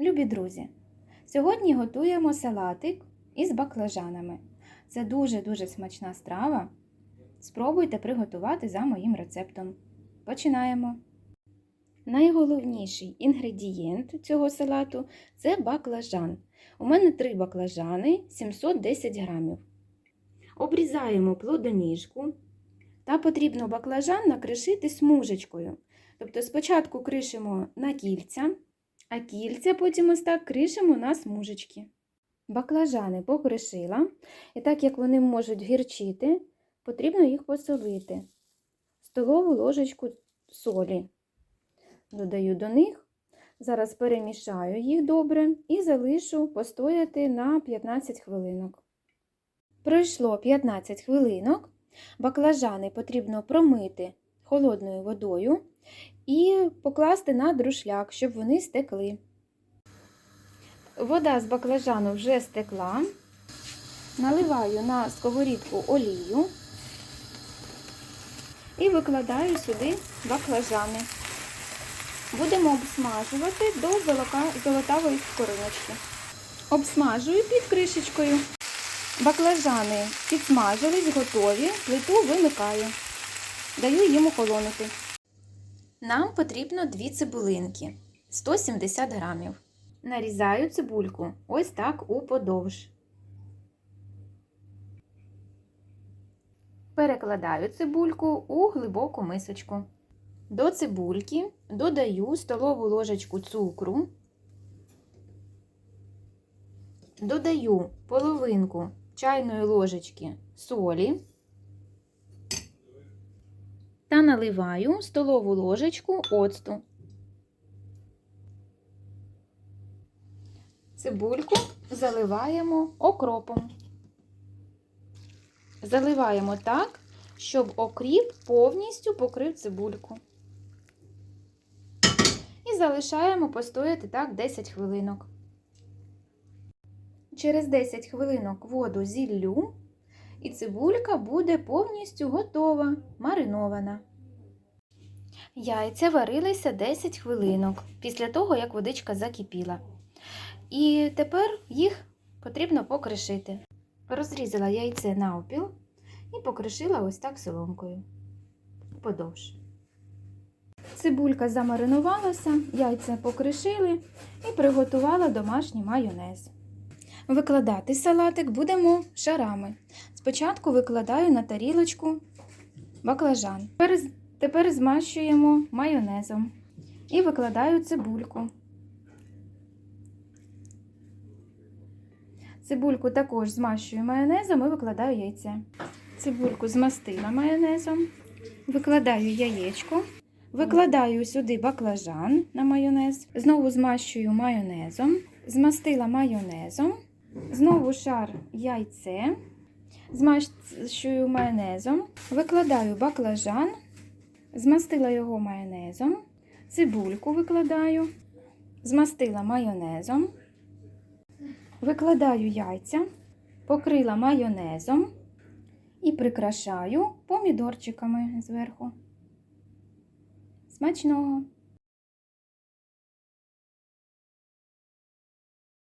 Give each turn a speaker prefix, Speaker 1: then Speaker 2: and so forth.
Speaker 1: Любі друзі! Сьогодні готуємо салатик із баклажанами. Це дуже-дуже смачна страва. Спробуйте приготувати за моїм рецептом. Починаємо. Найголовніший інгредієнт цього салату це баклажан. У мене три баклажани 710 грамів. Обрізаємо плодоніжку та потрібно баклажан накришити смужечкою. Тобто спочатку кришимо на кільця, а кільця потім ось так кришимо на смужечки. Баклажани покришила, і так як вони можуть гірчити, потрібно їх посолити. Столову ложечку солі. Додаю до них. Зараз перемішаю їх добре і залишу постояти на 15 хвилинок. Пройшло 15 хвилинок. Баклажани потрібно промити холодною водою і покласти на друшляк, щоб вони стекли. Вода з баклажану вже стекла. Наливаю на сковорідку олію і викладаю сюди баклажани. Будемо обсмажувати до золотавої скориночки. Обсмажую під кришечкою. Баклажани підсмажились, готові, плиту вимикаю. Даю їм охолонути. Нам потрібно дві цибулинки 170 грамів. Нарізаю цибульку ось так уподовж. Перекладаю цибульку у глибоку мисочку. До цибульки додаю столову ложечку цукру, додаю половинку чайної ложечки солі та наливаю столову ложечку оцту. Цибульку заливаємо окропом. Заливаємо так, щоб окріп повністю покрив цибульку. І залишаємо постояти так 10 хвилинок. Через 10 хвилинок воду зіллю, і цибулька буде повністю готова, маринована. Яйця варилися 10 хвилинок після того, як водичка закипіла. І тепер їх потрібно покришити. Розрізала яйце навпіл і покришила ось так соломкою. Подовж. Цибулька замаринувалася, яйця покришили і приготувала домашній майонез. Викладати салатик будемо шарами. Спочатку викладаю на тарілочку баклажан. Тепер, змащуємо майонезом. І викладаю цибульку. Цибульку також змащую майонезом і викладаю яйце. Цибульку змастила майонезом, викладаю яєчко, викладаю сюди баклажан на майонез, знову змащую майонезом, змастила майонезом, знову шар яйце, змащую майонезом, викладаю баклажан, змастила його майонезом, цибульку викладаю, змастила майонезом. Викладаю яйця, покрила майонезом і прикрашаю помідорчиками зверху. Смачного!